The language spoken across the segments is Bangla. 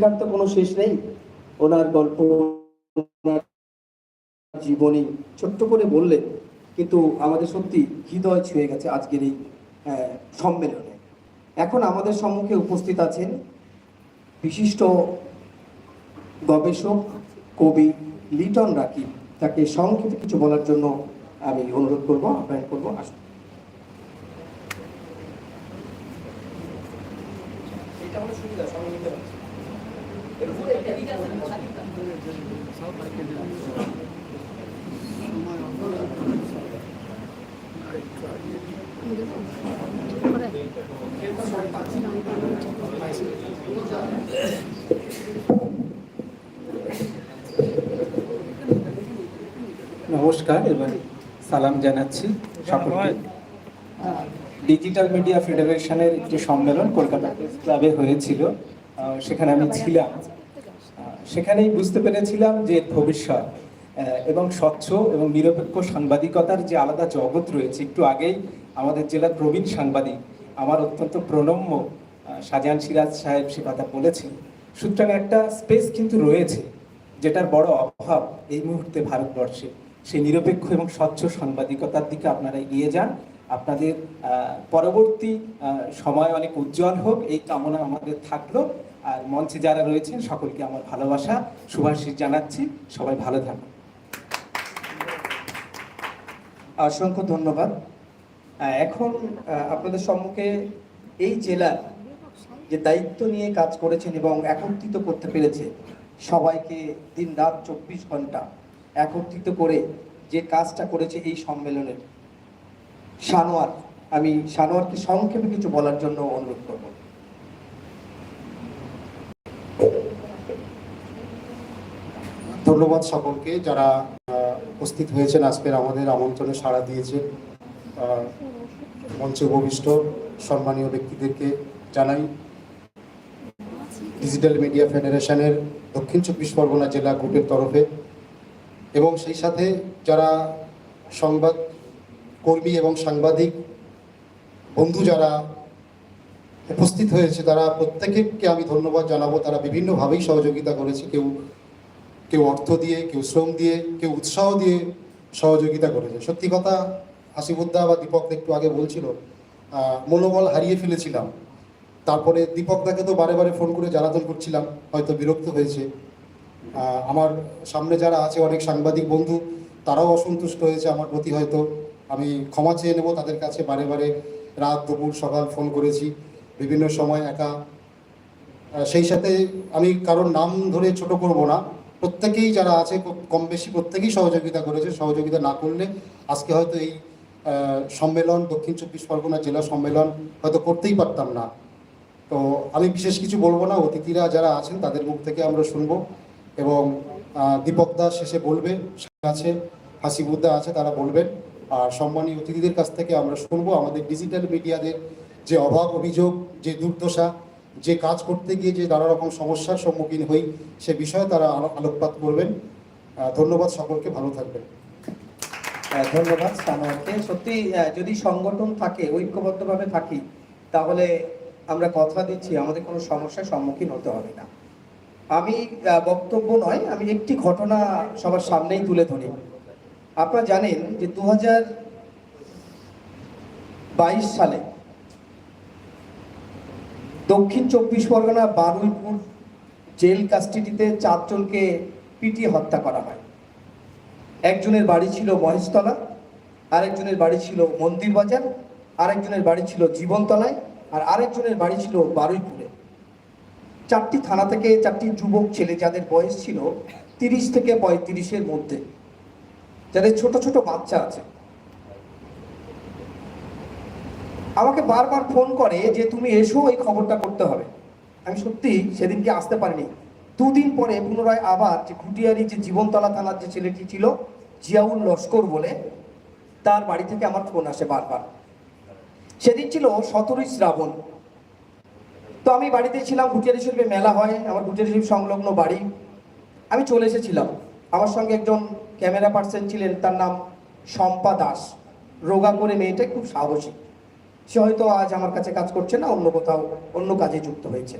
লেখার তো কোনো শেষ নেই? ওনার গল্প জীবনী ছোট্ট করে বললেন কিন্তু আমাদের সত্যি হৃদয় ছুঁয়ে গেছে আজকের এই সম্মেলনে। এখন আমাদের সম্মুখে উপস্থিত আছেন বিশিষ্ট গবেষক, কবি লিটন রাকি তাকে সংক্ষেপে কিছু বলার জন্য আমি অনুরোধ করব আহ্বান করব। আসুন এটা হলো সুবিধা সবাই নিতে পারছে এর উপরে একটা নমস্কার এবং সালাম জানাচ্ছি সকলকে। ডিজিটাল মিডিয়া ফেডারেশনের একটি সম্মেলন কলকাতা ক্লাবে হয়েছিল সেখানে আমি ছিলাম। সেখানেই বুঝতে পেরেছিলাম যে ভবিষ্যৎ এবং স্বচ্ছ এবং নিরপেক্ষ সাংবাদিকতার যে আলাদা জগৎ রয়েছে, একটু আগেই আমাদের জেলার প্রবীণ সাংবাদিক, আমার অত্যন্ত প্রণম্য শাহজাহান সিরাজ সাহেব সে কথা বলেছেন। সুতরাং একটা স্পেস কিন্তু রয়েছে, যেটার বড় অভাব এই মুহূর্তে ভারতবর্ষে। সেই নিরপেক্ষ এবং স্বচ্ছ সাংবাদিকতার দিকে আপনারা এগিয়ে যান। আপনাদের পরবর্তী সময় অনেক উজ্জ্বল হোক, এই কামনা আমাদের থাকল। আর মঞ্চে যারা রয়েছেন, সকলকে আমার ভালোবাসা শুভাশীষ জানাচ্ছি। সবাই ভালো থাকুন। অসংখ্য ধন্যবাদ। এখন আপনাদের সম্মুখে এই জেলার যে দায়িত্ব নিয়ে কাজ করেছেন এবং একত্রিত করতে পেরেছে সবাইকে দিন রাত চব্বিশ ঘণ্টা একত্রিত করে যে কাজটা করেছে এই সম্মেলনের। সানোয়ার, আমি সানোয়ারকে সংক্ষেপে কিছু বলার জন্য অনুরোধ করব। ধন্যবাদ সকলকে যারা উপস্থিত হয়েছেন আজকের আমাদের আমন্ত্রণে সাড়া দিয়েছে মঞ্চে উপবিষ্ট সম্মানীয় ব্যক্তিদেরকে জানাই। ডিজিটাল মিডিয়া ফেডারেশনের দক্ষিণ চব্বিশ পরগনা জেলা গ্রুপের তরফে এবং সেই সাথে যারা সংবাদ কর্মী এবং সাংবাদিক, বন্ধু যারা উপস্থিত হয়েছে, তারা প্রত্যেককে আমি ধন্যবাদ জানাব। তারা বিভিন্নভাবেই সহযোগিতা করেছে। কেউ কেউ অর্থ দিয়ে, কেউ শ্রম দিয়ে, কেউ উৎসাহ দিয়ে সহযোগিতা করেছে। সত্যি কথা হাসিবুদ্দা বা দীপক একটু আগে বলছিল মনোবল হারিয়ে ফেলেছিলাম। তারপরে দীপকদাকে তো বারে বারে ফোন করে জ্বালাতন করছিলাম, হয়তো বিরক্ত হয়েছে। আমার সামনে যারা আছে, অনেক সাংবাদিক বন্ধু, তারাও অসন্তুষ্ট হয়েছে আমার প্রতি হয়তো। আমি ক্ষমা চেয়ে নেব তাদের কাছে, বারে বারে রাত দুপুর সকাল ফোন করেছি, বিভিন্ন সময় একা। সেই সাথে আমি কারোর নাম ধরে ছোট করব না। প্রত্যেকেই যারা আছে কম বেশি প্রত্যেকেই সহযোগিতা করেছে। সহযোগিতা না করলে আজকে হয়তো এই সম্মেলন, দক্ষিণ চব্বিশ পরগনা জেলা সম্মেলন হয়তো করতেই পারতাম না। তো আমি বিশেষ কিছু বলব না, অতিথিরা যারা আছেন তাদের মুখ থেকে আমরা শুনব এবং দীপক দাস শেষে বলবে আছে, হাসিবুদ্দা আছে, তারা বলবেন। আর সম্মানীয় অতিথিদের কাছ থেকে আমরা শুনব আমাদের ডিজিটাল মিডিয়াদের যে অভাব, অভিযোগ, যে দুর্দশা যে কাজ করতে গিয়ে যে নানা রকম সমস্যার সম্মুখীন হই, সে বিষয়ে তারা আলো- আলোকপাত করবেন। ধন্যবাদ সকলকে, ভালো থাকবেন। ধন্যবাদ সানোয়ারকে সত্যি যদি সংগঠন থাকে, ঐক্যবদ্ধভাবে থাকি, তাহলে আমরা কথা দিচ্ছি, আমাদের কোনো সমস্যার সম্মুখীন হতে হবে না। আমি বক্তব্য নয়, আমি একটি ঘটনা সবার সামনেই তুলে ধরি। আপনারা জানেন যে দু বাইশ সালে দক্ষিণ চব্বিশ পরগনা বারুইপুর জেল কাস্টডিতে চারজনকে পিটিয়ে হত্যা করা হয়। একজনের বাড়ি ছিল মহেশতলা, আরেকজনের বাড়ি ছিল মন্দির বাজার, আরেকজনের বাড়ি ছিল জীবনতলায়, আর আরেকজনের বাড়ি ছিল বারুইপুরে। চারটি থানা থেকে চারটি যুবক ছেলে যাদের বয়স ছিল তিরিশ থেকে পঁয়ত্রিশের মধ্যে, যাদের ছোট ছোট বাচ্চা আছে আমাকে বারবার ফোন করে যে তুমি এসো, এই খবরটা করতে হবে। আমি সত্যি সেদিনকে আসতে পারিনি। দুদিন পরে পুনরায় আবার যে খুটিয়ারি যে জীবনতলা থানার যে ছেলেটি ছিল, জিয়াউল লস্কর বলে, তার বাড়ি থেকে আমার ফোন আসে বারবার। সেদিন ছিল সতেরোই শ্রাবণ। তো আমি বাড়িতে ছিলাম, খুটিয়ারি শিল্পে মেলা হয়, আমার খুটিয়ারি শরীফ সংলগ্ন বাড়ি। আমি চলে এসেছিলাম। আমার সঙ্গে একজন ক্যামেরা পার্সন ছিলেন, তার নাম শম্পা দাস। রোগা করে মেয়েটা খুব সাহসী। সে হয়তো আজ আমার কাছে কাজ করছে না, অন্য কোথাও, অন্য কাজে যুক্ত হয়েছে।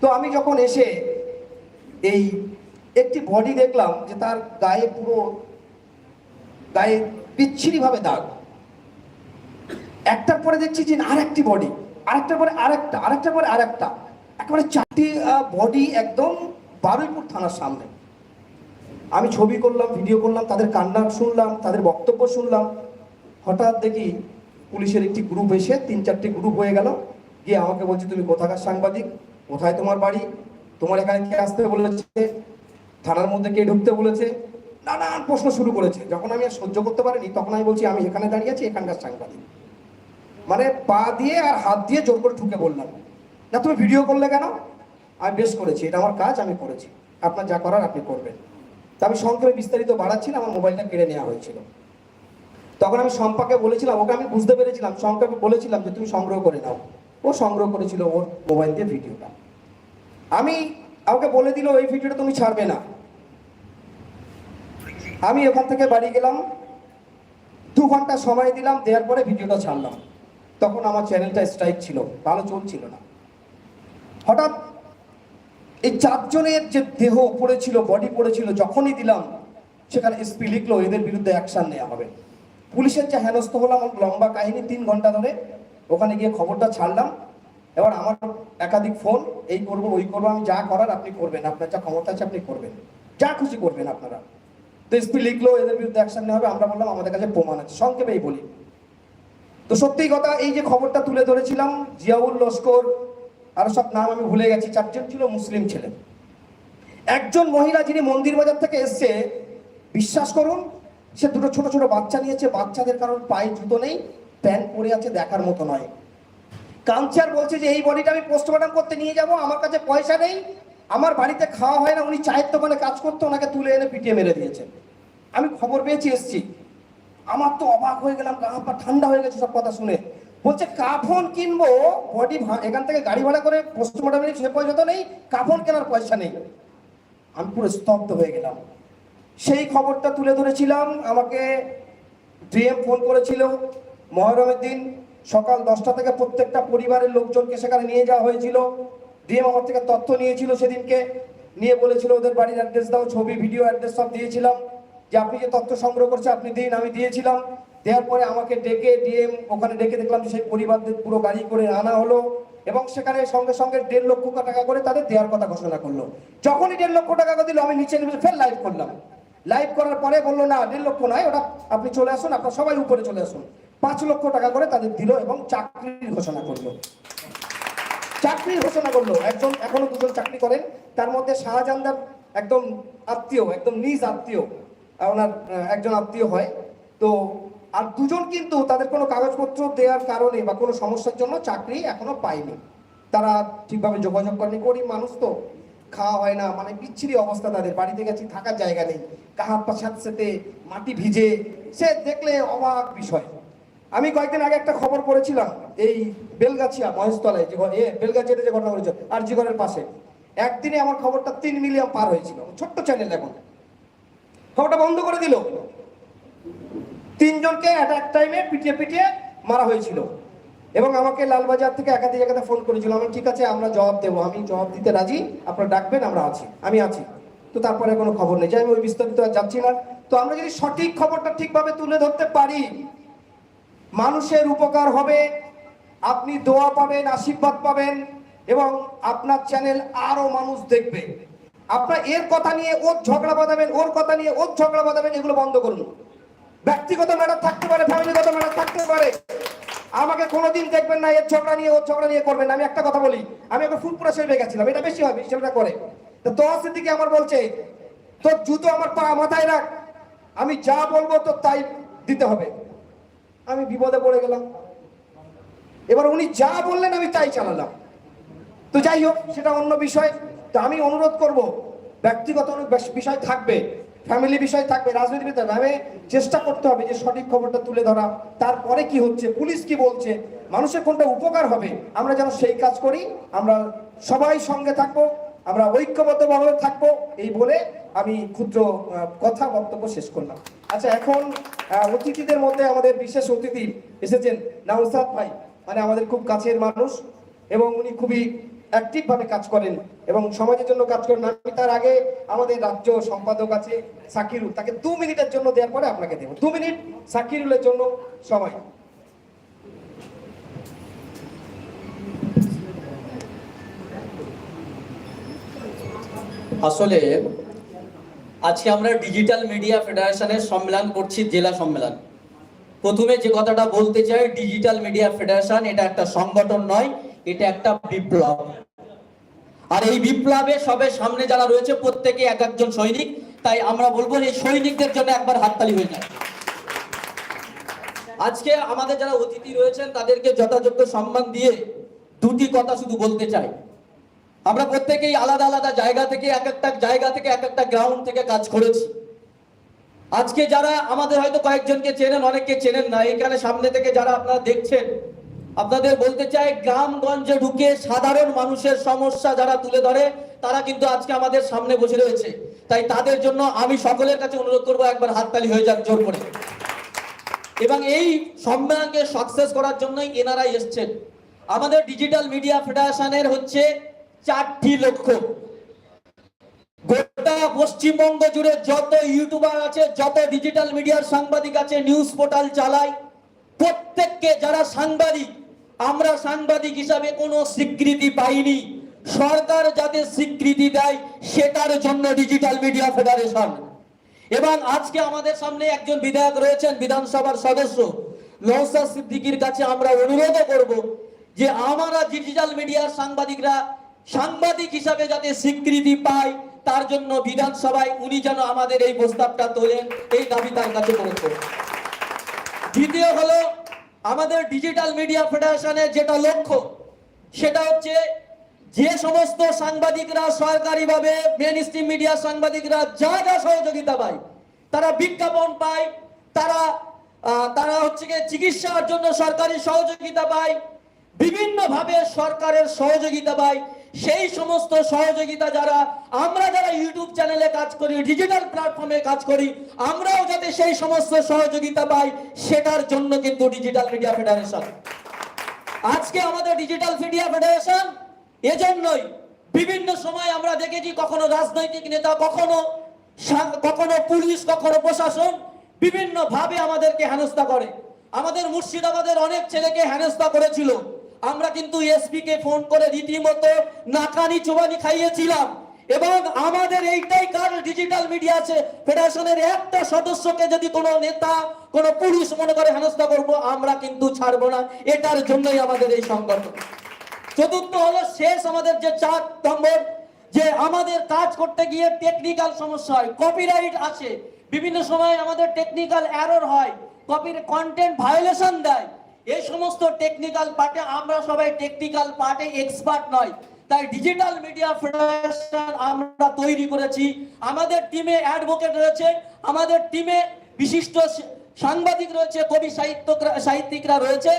তো আমি যখন এসে এই একটি বডি দেখলাম যে তার গায়ে পুরো, গায়ে বিচ্ছিরিভাবে দাগ। একটার পরে দেখছি যে আর একটি বডি আরেকটার পরে আরেকটা, আরেকটার পরে আরেকটা। একেবারে চারটি বডি একদম বারুইপুর থানার সামনে। আমি ছবি করলাম ভিডিও করলাম, তাদের কান্না শুনলাম, তাদের বক্তব্য শুনলাম। হঠাৎ দেখি পুলিশের একটি গ্রুপ এসে তিন চারটি গ্রুপ হয়ে গেল। গিয়ে আমাকে বলছে, তুমি কোথাকার সাংবাদিক? কোথায় তোমার বাড়ি? তোমার এখানে কে আসতে বলেছে? থানার মধ্যে কে ঢুকতে বলেছে? নানান প্রশ্ন শুরু করেছে। যখন আমি আর সহ্য করতে পারিনি, তখন আমি বলছি, আমি এখানে দাঁড়িয়ে আছি, এখানকার সাংবাদিক। মানে পা দিয়ে আর হাত দিয়ে জোর করে ঢুকে বললাম। না, তুমি ভিডিও করলে কেন? আমি বেশ করেছি, এটা আমার কাজ, আমি করেছি। আপনার যা করার আপনি করবেন। তা আমি সংক্ষেপে বিস্তারিত বাড়াচ্ছি না, আমার মোবাইলটা কেড়ে নেওয়া হয়েছিল। তখন আমি শম্পাকে বলেছিলাম, ওকে আমি বুঝতে পেরেছিলাম, শম্পাকে বলেছিলাম যে তুমি সংগ্রহ করে নাও। ও সংগ্রহ করেছিল ওর মোবাইল দিয়ে ভিডিওটা। আমি আমাকে বলে দিল এই ভিডিওটা তুমি ছাড়বে না। আমি ওখান থেকে বাড়ি গেলাম, দু ঘণ্টা সময় দিলাম, দেওয়ার পরে ভিডিওটা ছাড়লাম। তখন আমার চ্যানেলটা স্ট্রাইক ছিল, ভালো চলছিল না। হঠাৎ এই চারজনের যে দেহ পড়েছিল বডি পড়েছিল, যখনই দিলাম, সেখানে এসপি লিখলো, এদের বিরুদ্ধে অ্যাকশান নেওয়া হবে। পুলিশের যে হেনস্থ হলাম লম্বা কাহিনী তিন ঘণ্টা ধরে। ওখানে গিয়ে খবরটা ছাড়লাম। এবার আমার একাধিক ফোন, এই করব, ওই করব, আমি যা করার আপনি করবেন, আপনার যা ক্ষমতা আছে আপনি করবেন। যা খুশি করবেন আপনারা। তো এসপি লিখলো, এদের বিরুদ্ধে অ্যাকশন নেওয়া হবে, আমরা বললাম, আমাদের কাছে প্রমাণ আছে। সংক্ষেপেই বলি। তো সত্যি কথা, এই যে খবরটা তুলে ধরেছিলাম জিয়াউল লস্কর, আরও সব নাম আমি ভুলে গেছি, চারজন ছিল মুসলিম ছেলে। একজন মহিলা যিনি মন্দির বাজার থেকে এসছে, বিশ্বাস করুন সে দুটো ছোট ছোট বাচ্চা নিয়েছে, বাচ্চাদের কারণ পায়ে জুতো নেই, প্যান্ট পরে আছে, দেখার মতো নয়। কাঞ্চার বলছে যে, এই বডিটা আমি পোস্টমর্টম করতে নিয়ে যাব, আমার কাছে পয়সা নেই, আমার বাড়িতে খাওয়া হয় না, উনি চায়ের দোকানে কাজ করতে, ওনাকে তুলে এনে পিটিয়ে মেরে দিয়েছেন আমি খবর পেয়েছি, এসছি। আমার তো অবাক হয়ে গেলাম, গা পা ঠান্ডা হয়ে গেছে সব কথা শুনে। বলছে, কাফন কিনবো, বডি এখান থেকে গাড়ি ভাড়া করে পোস্টমর্টমে সে পয়সা তো নেই, কাফন কেনার পয়সা নেই। আমি পুরো স্তব্ধ হয়ে গেলাম। সেই খবরটা তুলে ধরেছিলাম। আমাকে ডিএম ফোন করেছিল মহরমের দিন সকাল দশটা থেকে প্রত্যেকটা পরিবারের লোকজনকে সেখানে নিয়ে যাওয়া হয়েছিল। ডিএম আমার থেকে তথ্য নিয়েছিল সেদিনকে, নিয়ে বলেছিল ওদের বাড়ির অ্যাড্রেস দাও, ছবি ভিডিও অ্যাড্রেস সব দিয়েছিলাম। যে আপনি যে তথ্য সংগ্রহ করছে আপনি দিন, আমি দিয়েছিলাম। দেওয়ার পরে আমাকে ডেকে ডিএম ওখানে ডেকে দেখলাম সেই পরিবারদের পুরো গাড়ি করে আনা হলো এবং সেখানে সঙ্গে সঙ্গে দেড় লক্ষ টাকা করে তাদের দেওয়ার কথা ঘোষণা করল। যখনই দেড় লক্ষ টাকা দিল, আমি নিচে নেমে ফের লাইভ করলাম। লাইভ করার পরে বলল, না, দেড় লক্ষ নয়, ওটা আপনি চলে আসুন, আপনার সবাই উপরে চলে আসুন। পাঁচ লক্ষ টাকা করে তাদের দিল এবং চাকরির ঘোষণা করল। চাকরির ঘোষণা করল। একজন, এখনও দুজন চাকরি করেন। তার মধ্যে শাহজাহানদার একদম আত্মীয়, একদম নিজ আত্মীয়, ওনার একজন আত্মীয় হয়। তো, আর দুজন কিন্তু তাদের কোনো কাগজপত্র দেওয়ার কারণে বা কোনো সমস্যার জন্য চাকরি এখনও পায়নি। তারা ঠিকভাবে যোগাযোগ করেনি। গরিব মানুষ তো, খাওয়া হয় না মানে বিচ্ছিরি অবস্থা তাদের। বাড়িতে গেছি, থাকার জায়গা নেই। কাহাত পা সাথে মাটি ভিজে, সে দেখলে অবাক বিষয়। আমি কয়েকদিন আগে একটা খবর পড়েছিলাম, এই বেলগাছিয়া মহেশতলায়, যে এ বেলগাছিয়াতে যে ঘটনা আর জিগরের পাশে। একদিনে আমার খবরটা তিন মিলিয়ন পার হয়েছিল। ছোট্ট চ্যানেল এখন খবরটা বন্ধ করে দিল। তিনজনকে অ্যাট এক টাইমে পিটিয়ে পিটিয়ে মারা হয়েছিল। এবং আমাকে লালবাজার থেকে একাধিক জায়গাতে ফোন করেছিল। আমি, ঠিক আছে, আমরা জবাব দেবো। আমি জবাব দিতে রাজি। আপনারা ডাকবেন, আমরা আছি। আমি আছি। তো তারপরে কোনো খবর নেই। যাই ওই বিস্তারিত আর যাচ্ছি না। তো আমরা যদি সঠিক খবরটা ঠিকভাবে তুলে ধরতে পারি, মানুষের উপকার হবে, আপনি দোয়া পাবেন, আশীর্বাদ পাবেন, এবং আপনার চ্যানেল আরও মানুষ দেখবে। আপনার এর কথা নিয়ে ওর ঝগড়া বাঁধাবেন, ওর কথা নিয়ে ওর ঝগড়া বাঁধাবেন, এগুলো বন্ধ করুন। ব্যক্তিগত ম্যাটার থাকতে পারে ফ্যামিলিগত ম্যাটার থাকতে পারে। আমাকে কোনোদিন দেখবেন না, এর ঝগড়া নিয়ে, ওর ঝগড়া নিয়ে করবেন আমি একটা কথা বলি, আমি ওকে ফুটপুরা সেলবে গেছিলাম। এটা বেশি হয় সেলটা করে। সিদ্দিকি আমার বলছে, তোর জুতো আমার পা মাথায় রাখ, আমি যা বলব তো তাই দিতে হবে। আমি বিপদে পড়ে গেলাম। এবার উনি যা বললেন আমি তাই চালালাম। তো যাই হোক, সেটা অন্য বিষয়। তো আমি অনুরোধ করব, ব্যক্তিগত বিষয় থাকবে, ফ্যামিলি বিষয় থাকবে রাজনীতি থাকবে। আমি চেষ্টা করতে হবে যে সঠিক খবরটা তুলে ধরা। তারপরে কি হচ্ছে, পুলিশ কি বলছে, মানুষের কোনটা উপকার হবে, আমরা যেন সেই কাজ করি, আমরা সবাই সঙ্গে থাকব। আমরা ঐক্যবদ্ধভাবে থাকব এই বলে আমি ক্ষুদ্র কথা বক্তব্য শেষ করলাম। আচ্ছা এখন অতিথিদের মধ্যে আমাদের বিশেষ অতিথি এসেছেন নাউসাদ ভাই। মানে আমাদের খুব কাছের মানুষ এবং উনি খুবই অ্যাক্টিভভাবে কাজ করেন এবং সমাজের জন্য কাজ করেন। আমি তার আগে আমাদের রাজ্য সম্পাদক আছে সাকিরুল, তাকে দু মিনিটের জন্য দেওয়ার পরে আপনাকে দেবো। দু মিনিট সাকিরুলের জন্য সময়। আসলে আজকে আমরা ডিজিটাল মিডিয়া ফেডারেশনের সম্মেলন করছি, জেলা সম্মেলন। প্রথমে যে কথাটা বলতে চাই, ডিজিটাল মিডিয়া ফেডারেশন এটা একটা সংগঠন নয়, এটা একটা বিপ্লব। আর এই বিপ্লবে সবে সামনে যারা রয়েছে, প্রত্যেকে এক একজন সৈনিক, তাই আমরা বলব এই সৈনিকদের জন্য একবার হাততালি হয়ে যায়। আজকে আমাদের যারা অতিথি রয়েছেন, তাদেরকে যথাযোগ্য সম্মান দিয়ে দুটি কথা শুধু বলতে চাই। আমরা প্রত্যেকেই আলাদা আলাদা জায়গা থেকে, এক একটা জায়গা থেকে, এক একটা গ্রাউন্ড থেকে কাজ করেছি। আজকে যারা আমাদের হয়তো কয়েকজনকে চেনেন, অনেককে চেনেন না, এখানে সামনে থেকে যারা আপনারা দেখছেন, আপনাদের বলতে চাই, গ্রামগঞ্জে ঢুকে সাধারণ মানুষের সমস্যা যারা তুলে ধরে, তারা কিন্তু আজকে আমাদের সামনে বসে রয়েছে। তাই তাদের জন্য আমি সকলের কাছে অনুরোধ করব, একবার হাততালি হয়ে যাক, জোর করে। এবং এই সম্মেলনকে সাকসেস করার জন্যই এনারাই এসছেন। আমাদের ডিজিটাল মিডিয়া ফেডারেশনের হচ্ছে চারটি লক্ষ্য। গোটা পশ্চিমবঙ্গ জুড়ে যত ইউটিউবার আছে, যত ডিজিটাল মিডিয়ার সাংবাদিক আছে নিউজ পোর্টাল চালায়, প্রত্যেককে যারা সাংবাদিক, আমরা সাংবাদিক হিসাবে কোনো স্বীকৃতি পাইনি। সরকার যাতে স্বীকৃতি দেয়, সেটার জন্য ডিজিটাল মিডিয়া ফেডারেশন এবং আজকে আমাদের সামনে একজন বিধায়ক রয়েছেন, বিধানসভার সদস্য। নৌসাদ সিদ্দিকির কাছে আমরা অনুরোধ করব যে, আমরা ডিজিটাল মিডিয়ার সাংবাদিকরা সাংবাদিক হিসাবে যাতে স্বীকৃতি পায়, তার জন্য বিধানসভায় উনি যেন আমাদের এই প্রস্তাবটা তোলেন, এই দাবি তার কাছে করব দ্বিতীয় হলো, আমাদের ডিজিটাল মিডিয়া ফেডারেশনের যেটা লক্ষ্য, সেটা হচ্ছে যে সমস্ত সাংবাদিকরা সরকারিভাবে মেন স্ট্রিম মিডিয়া সাংবাদিকরা যা যা সহযোগিতা পায়, তারা বিজ্ঞাপন পায়, তারা তারা হচ্ছে গিয়ে চিকিৎসার জন্য সরকারি সহযোগিতা পায়, বিভিন্নভাবে সরকারের সহযোগিতা পায় সেই সমস্ত সহযোগিতা যারা, আমরা যারা ইউটিউব চ্যানেলে কাজ করি, ডিজিটাল প্ল্যাটফর্মে কাজ করি, আমরাও যাতে সেই সমস্ত সহযোগিতা পাই, সেটার জন্য কিন্তু ডিজিটাল মিডিয়া ফেডারেশন। আজকে আমাদের ডিজিটাল মিডিয়া ফেডারেশন এজন্যই বিভিন্ন সময় আমরা দেখেছি কখনো রাজনৈতিক নেতা, কখনো কখনো পুলিশ, কখনো প্রশাসন বিভিন্ন ভাবে আমাদেরকে হেনস্থা করে। আমাদের মুর্শিদাবাদের অনেক ছেলেকে হেনস্থা করেছিল। আমরা কিন্তু এসপি কে ফোন করে রীতিমতো নাকানি চুবানি খাইয়েছিলাম। এবং আমাদের এইটাই কাজ ডিজিটাল মিডিয়া আছে। ফেডারেশনের একটা সদস্যকে যদি কোনো নেতা, কোনো পুলিশ মনে করে হেনস্থা করব, আমরা কিন্তু ছাড়বো না। এটার জন্যই আমাদের এই সংগঠন চতুর্থ হলো শেষ আমাদের যে চার নম্বর, যে আমাদের কাজ করতে গিয়ে টেকনিক্যাল সমস্যা হয়। কপিরাইট আছে বিভিন্ন সময় আমাদের টেকনিক্যাল এরর হয়। কপির কন্টেন্ট ভায়োলেশন দেয়। এই সমস্ত টেকনিক্যাল পার্টে আমরা সবাই টেকনিক্যাল পার্টে এক্সপার্ট নয়। তাই ডিজিটাল মিডিয়া ফেডারেশন আমরা তৈরি করেছি। আমাদের টিমে অ্যাডভোকেট রয়েছে। আমাদের টিমে বিশিষ্ট সাংবাদিক রয়েছে, কবি সাহিত্য সাহিত্যিকরা রয়েছে।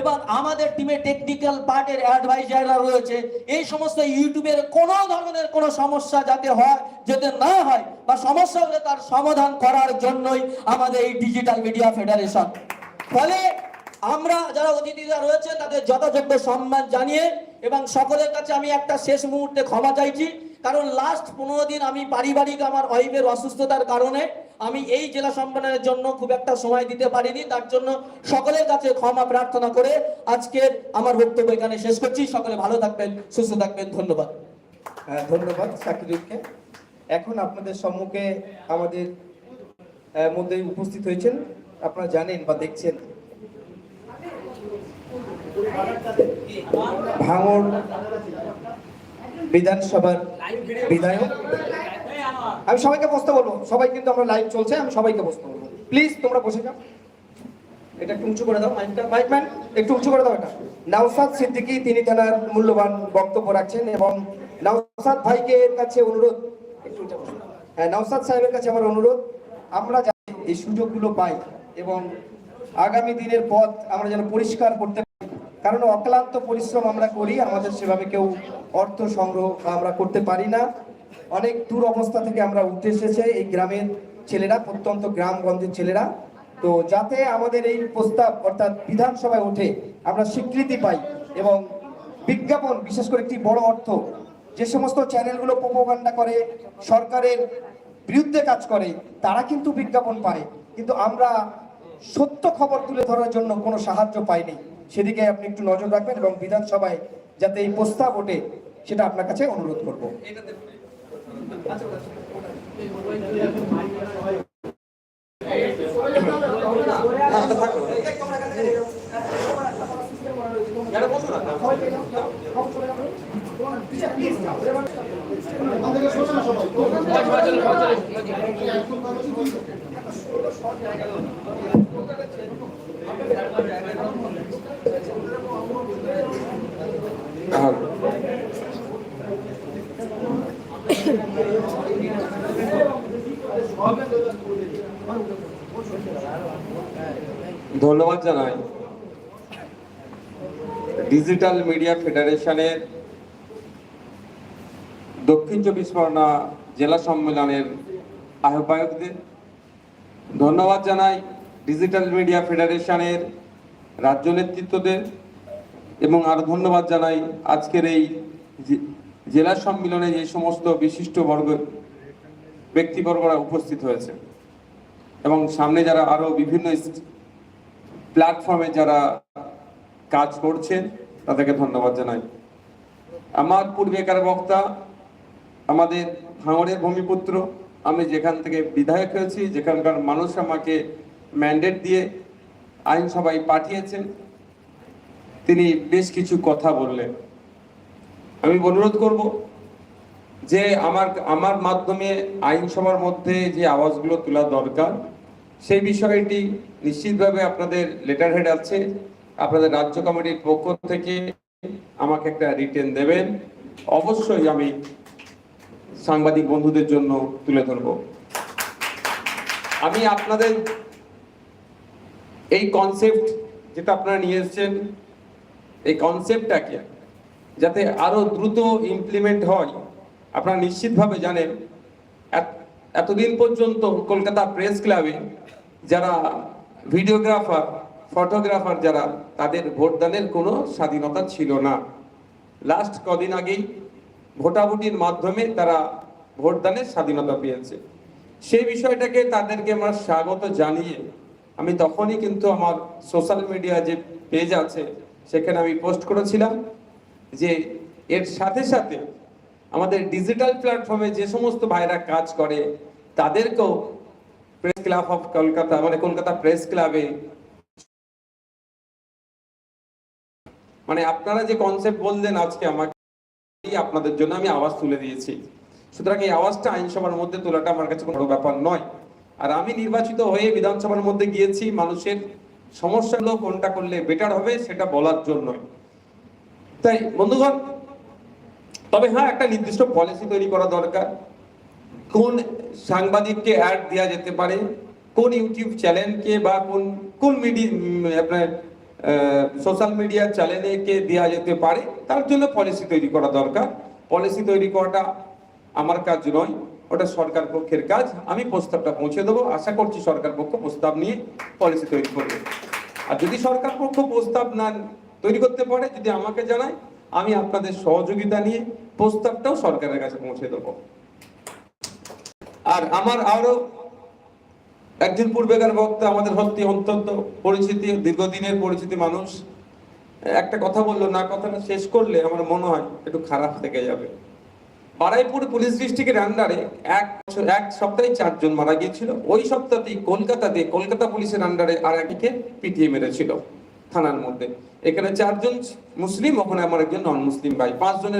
এবং আমাদের টিমে টেকনিক্যাল পার্টের অ্যাডভাইজাররা রয়েছে। এই সমস্ত ইউটিউবের কোনো ধরনের কোনো সমস্যা যাতে হয়, যাতে না হয় বা সমস্যা হলে তার সমাধান করার জন্যই আমাদের এই ডিজিটাল মিডিয়া ফেডারেশন ফলে আমরা যারা অতিথিরা রয়েছে তাদের যথাযোগ্য সম্মান জানিয়ে এবং সকলের কাছে আমি একটা শেষ মুহূর্তে ক্ষমা চাইছি। কারণ লাস্ট পনেরো দিন আমি পারিবারিক আমার ওয়াইফের অসুস্থতার কারণে আমি এই জেলা সম্মেলনের জন্য খুব একটা সময় দিতে পারিনি। তার জন্য সকলের কাছে ক্ষমা প্রার্থনা করে আজকের আমার বক্তব্য এখানে শেষ করছি। সকলে ভালো থাকবেন সুস্থ থাকবেন ধন্যবাদ। হ্যাঁ, ধন্যবাদ সাকিরুলকে এখন আপনাদের সম্মুখে আমাদের মধ্যে উপস্থিত হয়েছেন। আপনারা জানেন বা দেখছেন ভাঙড় বিধানসভার বিধায়ক। আমি সবাইকে বসতে বলব। সবাই কিন্তু আমরা লাইভ চলছে, আমি সবাইকে বসতে বলব। প্লিজ তোমরা বসে যাও। এটা একটু উঁচু করে দাও মাইকটা মাইক ম্যান একটু উঁচু করে দাও এটা। নাওসাদ সিদ্দিকী, তিনি তেনার মূল্যবান বক্তব্য রাখছেন এবং নাওসাদ ভাইকে এর কাছে অনুরোধ হ্যাঁ নাওসাদ সাহেবের কাছে আমার অনুরোধ, আমরা যাতে এই সুযোগগুলো পাই এবং আগামী দিনের পথ আমরা যেন পরিষ্কার করতে কারণ অক্লান্ত পরিশ্রম আমরা করি, আমাদের সেভাবে কেউ অর্থ সংগ্রহ আমরা করতে পারি না। অনেক দূর অবস্থা থেকে আমরা উঠে এসেছে এই গ্রামের ছেলেরা, প্রত্যন্ত গ্রামগঞ্জের ছেলেরা। তো যাতে আমাদের এই প্রস্তাব অর্থাৎ বিধানসভায় ওঠে, আমরা স্বীকৃতি পাই এবং বিজ্ঞাপন, বিশেষ করে একটি বড় অর্থ, যে সমস্ত চ্যানেলগুলো প্রোপাগান্ডা করে, সরকারের বিরুদ্ধে কাজ করে, তারা কিন্তু বিজ্ঞাপন পায়। কিন্তু আমরা সত্য খবর তুলে ধরার জন্য কোনো সাহায্য পাইনি। সেদিকে আপনি একটু নজর রাখবেন এবং বিধানসভায় যাতে এই প্রস্তাব ওঠে, সেটা আপনার কাছে অনুরোধ করব। ধন্যবাদ জানাই। ডিজিটাল মিডিয়া ফেডারেশনের দক্ষিণ চব্বিশ পরগনা জেলা সম্মেলনের আহ্বায়কদের ধন্যবাদ জানাই। ডিজিটাল মিডিয়া ফেডারেশনের রাজ্য নেতৃত্বদের এবং আরও ধন্যবাদ জানাই আজকের এই জেলা সম্মেলনে যে সমস্ত বিশিষ্ট বর্গ, ব্যক্তিবর্গরা উপস্থিত হয়েছে। এবং সামনে যারা আরও বিভিন্ন প্ল্যাটফর্মে যারা কাজ করছেন, তাদেরকে ধন্যবাদ জানাই। আমার পূর্বেকার বক্তা আমাদের ভাঙড়ের ভূমিপুত্র, আমি যেখান থেকে বিধায়ক হয়েছি, যেখানকার মানুষ আমাকে ম্যান্ডেট দিয়ে আইনসভায় পাঠিয়েছেন, তিনি বেশ কিছু কথা বললেন। আমি অনুরোধ করব যে আমার আমার মাধ্যমে আইনসভার মধ্যে যে আওয়াজগুলো তোলা দরকার সেই বিষয়টি নিশ্চিতভাবে আপনাদের লেটার হেড আছে। আপনাদের রাজ্য কমিটির পক্ষ থেকে আমাকে একটা রিটেন দেবেন। অবশ্যই আমি সাংবাদিক বন্ধুদের জন্য তুলে ধরব। আমি আপনাদের এই কনসেপ্ট যেটা আপনারা নিয়ে এসেছেন, এই কনসেপ্টটাকে যাতে আরও দ্রুত ইমপ্লিমেন্ট হয়, আপনারা নিশ্চিতভাবে জানেন এতদিন পর্যন্ত কলকাতা প্রেস ক্লাবে যারা ভিডিওগ্রাফার, ফটোগ্রাফার যারা, তাদের ভোটদানের কোনো স্বাধীনতা ছিল না। লাস্ট কদিন আগেই ভোটাভুটির মাধ্যমে তারা ভোটদানের স্বাধীনতা পেয়েছে। সেই বিষয়টাকে তাদেরকে আমরা স্বাগত জানিয়ে, আমি তখনই কিন্তু আমার সোশ্যাল মিডিয়া যে পেজ আছে, সেখানে আমি পোস্ট করেছিলাম যে এর সাথে সাথে আমাদের ডিজিটাল প্ল্যাটফর্মে যে সমস্ত ভাইরা কাজ করে, তাদেরকেও প্রেস ক্লাব অফ কলকাতা মানে কলকাতা প্রেস ক্লাবে মানে আপনারা যে কনসেপ্ট বললেন আজকে আমাকে আপনাদের জন্য আমি আওয়াজ তুলে দিয়েছি। সুতরাং এই আওয়াজটা আইনসভার মধ্যে তোলাটা আমার কাছে কোনো ব্যাপার নয়। আর আমি নির্বাচিত হয়ে বিধানসভার মধ্যে গিয়েছি, মানুষের সমস্যাগুলো কোনটা করলে বেটার হবে সেটা বলার জন্য। তাই বন্ধুগণ, তবে হ্যাঁ একটা নির্দিষ্ট পলিসি তৈরি করা দরকার। কোন সাংবাদিককে অ্যাড দেওয়া যেতে পারে? কোন ইউটিউব চ্যানেলকে বা কোন কোন মিডিয়া আপনার সোশ্যাল মিডিয়া চ্যানেলে কে দেওয়া যেতে পারে? তার জন্য পলিসি তৈরি করা দরকার। পলিসি তৈরি করাটা আমার কাজ নয়, ওটা সরকার পক্ষের কাজ। আমি প্রস্তাবটা পৌঁছে দেবো। আশা করছি সরকার পক্ষ প্রস্তাব নিয়ে পলিসি তৈরি করবে। আর যদি সরকার পক্ষ প্রস্তাব না তৈরি করতে পারে, যদি আমাকে জানায়, আমি আপনাদের সহযোগিতা নিয়ে প্রস্তাবটাও সরকারের কাছে পৌঁছে দেবো। আর আমার আরও একজন পূর্বেকার বক্তা আমাদের সত্যি অত্যন্ত পরিচিতি, দীর্ঘদিনের পরিচিতি মানুষ, একটা কথা বলল, না, কথাটা শেষ করলে আমার মনে হয় একটু খারাপ থেকে যাবে। বারাইপুর পুলিশ ডিস্ট্রিক্টের আন্ডারে এক বছর- এক সপ্তাহে চারজন মারা গিয়েছিল। ওই সপ্তাহতেই কলকাতাতে, কলকাতা পুলিশের আন্ডারে আর এককে পিটিয়ে মেরেছিল থানার মধ্যে। এখানে চারজন মুসলিম, ওখানে আমার একজন নন মুসলিম ভাই। পাঁচজনের